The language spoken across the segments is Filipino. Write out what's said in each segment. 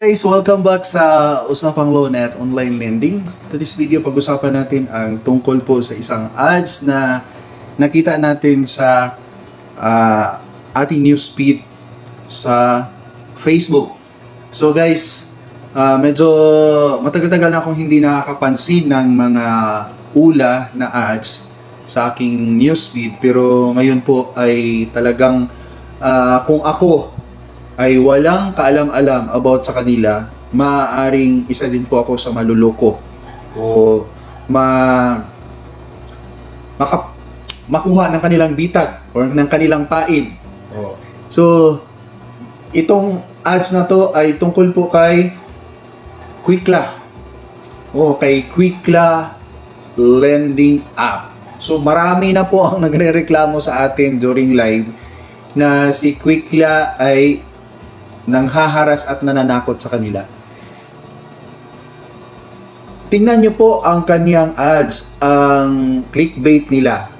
Guys, welcome back sa Usapang Loan at Online Lending. To video, pag-usapan natin ang tungkol po sa isang ads na nakita natin sa ah, ating newsfeed sa Facebook. So guys, ah, medyo matagal-tagal na akong hindi nakakapansin ng mga ula na ads sa aking newsfeed. Pero ngayon po ay talagang ah, kung ako ay walang kaalam-alam about sa kanila, maaaring isa din po ako sa maluloko o ma maka, makuha ng kanilang bitag or ng kanilang pain. O. So, itong ads na to ay tungkol po kay Quickla. O, kay Quickla Lending App. So, marami na po ang nagre-reklamo sa atin during live na si Quickla ay nanghaharas at nananakot sa kanila. Tingnan niyo po ang kaniyang ads, ang clickbait nila.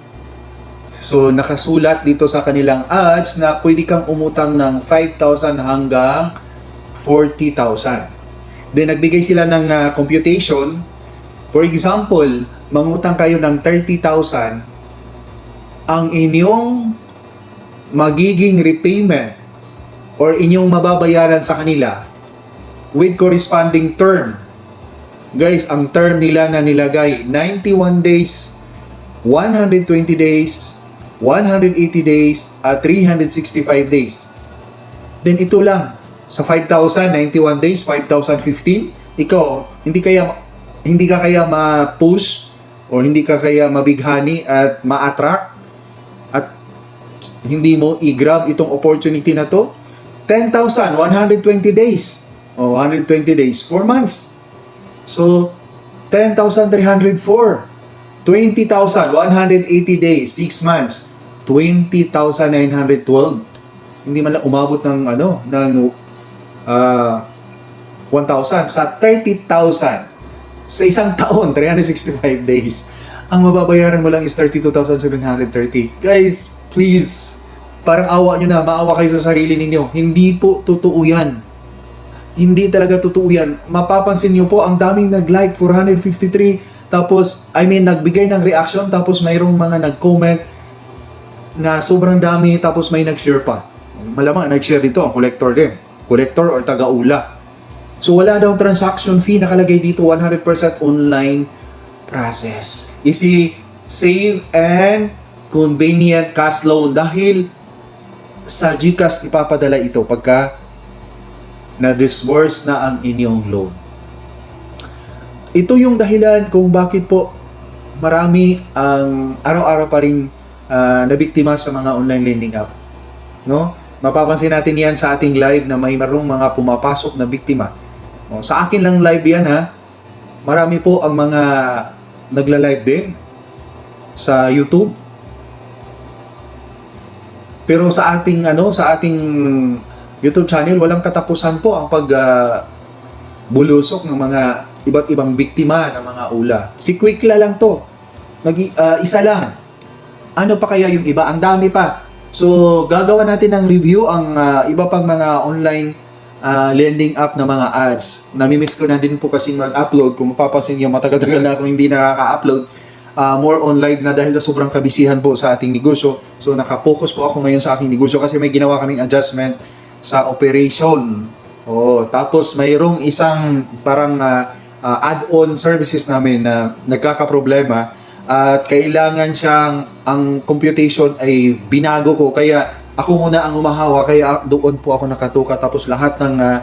So, nakasulat dito sa kanilang ads na pwede kang umutang ng 5,000 hanggang 40,000. Then, nagbigay sila ng ah, computation. For example, mangutang kayo ng 30,000, ang inyong magiging repayment or inyong mababayaran sa kanila with corresponding term. Guys, ang term nila na nilagay, 91 days, 120 days, 180 days, at 365 days. Then ito lang, sa 5,000, 91 days, 5,015, ikaw, hindi kaya hindi ka kaya ma-push or hindi ka kaya mabighani at ma-attract at hindi mo i-grab itong opportunity na to 10,000, 120 days. O, 120 days, 4 months. So, 10,304. 20,000, 180 days, 6 months. 20,912. Hindi man lang umabot ng ano, ng ah 1,000 sa 30,000 sa isang taon, 365 days. Ang mababayaran mo lang is 32,730. Guys, please, parang awa nyo na, maawa kayo sa sarili ninyo. Hindi po totoo yan. Hindi talaga totoo yan. Mapapansin nyo po, ang daming nag-like, 453. Tapos, I mean, nagbigay ng reaction, tapos mayroong mga nag-comment na sobrang dami, tapos may nag-share pa. Malamang, nag-share dito, ang collector din. Collector or taga-ula. So, wala daw transaction fee, nakalagay dito 100% online process. Easy, save, and convenient cash loan dahil sa GCash ipapadala ito pagka na-disburse na ang inyong loan. Ito yung dahilan kung bakit po marami ang araw-araw pa rin ah, nabiktima sa mga online lending app. No? Mapapansin natin yan sa ating live na may marong mga pumapasok na biktima. O, sa akin lang live yan ha. Marami po ang mga nagla-live din sa YouTube. Pero sa ating ano, sa ating YouTube channel, walang katapusan po ang pag ah, bulusok ng mga iba't ibang biktima ng mga ula. Si Quickla lang to. Nag isa lang. Ano pa kaya yung iba? Ang dami pa. So, gagawa natin ng review ang ah, iba pang mga online ah, lending app na mga ads. Namimiss ko na din po kasi mag-upload. Kung mapapansin niyo, matagal-tagal na akong hindi nakaka-upload. Ah, more on live na dahil sa sobrang kabisihan po sa ating negosyo. So, nakapokus po ako ngayon sa aking negosyo kasi may ginawa kaming adjustment sa operation. Oh, tapos mayroong isang parang ah, ah, add-on services namin na nagkakaproblema at kailangan siyang ang computation ay binago ko kaya ako muna ang umahawa kaya doon po ako nakatuka tapos lahat ng ah,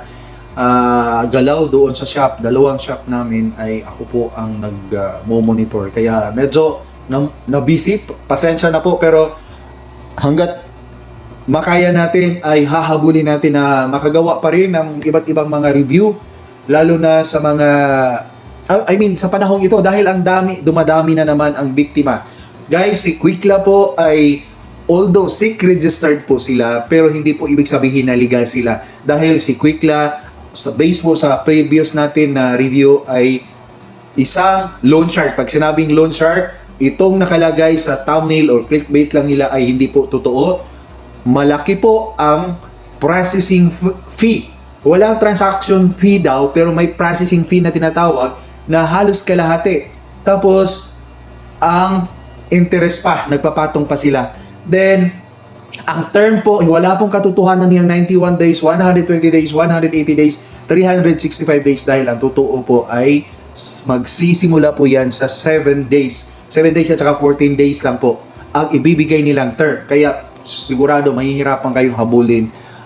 ah, galaw doon sa shop, dalawang shop namin ay ako po ang nag-monitor. Kaya medyo na, na busy, pasensya na po pero hanggat makaya natin ay hahabulin natin na makagawa pa rin ng iba't ibang mga review lalo na sa mga ah, I mean sa panahong ito dahil ang dami dumadami na naman ang biktima. Guys, si Quickla po ay although sick registered po sila pero hindi po ibig sabihin na legal sila dahil si Quickla sa base po sa previous natin na review ay isang loan shark. Pag sinabing loan shark, itong nakalagay sa thumbnail or clickbait lang nila ay hindi po totoo malaki po ang processing fee walang transaction fee daw pero may processing fee na tinatawag na halos kalahati. Tapos ang interest pa, nagpapatong pa sila. Then ang term po, wala pong katotohanan niyang 91 days, 120 days, 180 days, 365 days dahil ang totoo po ay magsisimula po yan sa 7 days. 7 days at saka 14 days lang po ang ibibigay nilang term. Kaya sigurado mahihirapan kayong habulin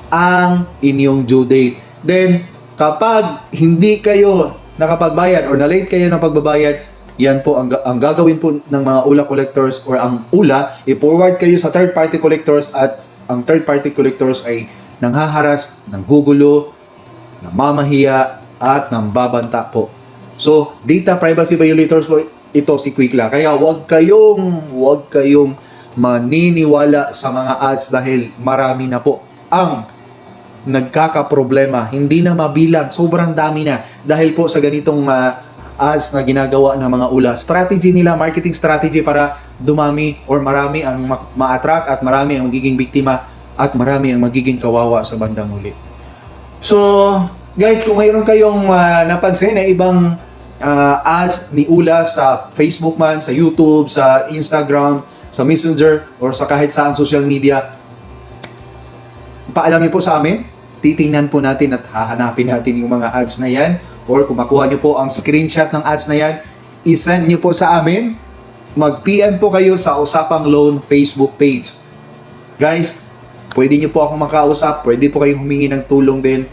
ang inyong due date. Then, kapag hindi kayo nakapagbayad or na-late kayo ng pagbabayad, yan po ang, ang gagawin po ng mga ULA collectors or ang ULA, i-forward kayo sa third party collectors at ang third party collectors ay nanghaharas, nanggugulo, namamahiya at nambabanta po. So, data privacy violators po ito si Quickla. Kaya wag kayong wag kayong maniniwala sa mga ads dahil marami na po ang nagkakaproblema. Hindi na mabilang, sobrang dami na dahil po sa ganitong ah, ads na ginagawa ng mga ula. Strategy nila, marketing strategy para dumami or marami ang ma- ma-attract at marami ang magiging biktima at marami ang magiging kawawa sa bandang uli. So, guys, kung mayroon kayong ah, napansin na ibang ah, ads ni Ula sa Facebook man, sa YouTube, sa Instagram, sa Messenger, or sa kahit saan social media, paalamin po sa amin. Titingnan po natin at hahanapin natin yung mga ads na yan. Or kung makuha nyo po ang screenshot ng ads na yan, isend nyo po sa amin. Mag-PM po kayo sa Usapang Loan Facebook page. Guys, pwede nyo po akong makausap. Pwede po kayong humingi ng tulong din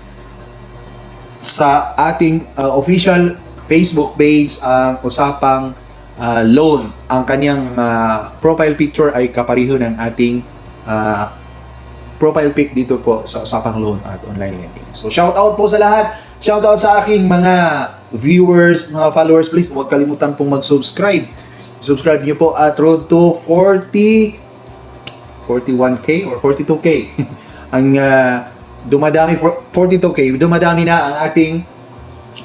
sa ating uh, official Facebook page ang Usapang uh, Loan. Ang kanyang uh, profile picture ay kapariho ng ating uh, profile pic dito po sa Usapang Loan at Online Lending. So shout out po sa lahat. Shout out sa aking mga viewers, mga followers. Please huwag kalimutan pong mag-subscribe. Subscribe niyo po at road to 40 41k or 42k. ang uh, dumadami for 42k, dumadami na ang ating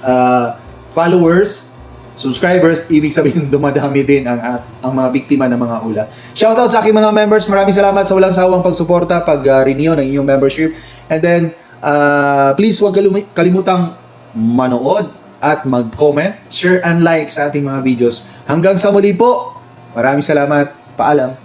uh, followers, subscribers, ibig sabihin dumadami din ang at- ang mga biktima ng mga ula. Shoutout sa aking mga members, maraming salamat sa walang sawang pagsuporta, pag-renew ng inyong membership. And then, uh, please huwag kalimutang manood at mag-comment, share and like sa ating mga videos. Hanggang sa muli po, maraming salamat. Paalam.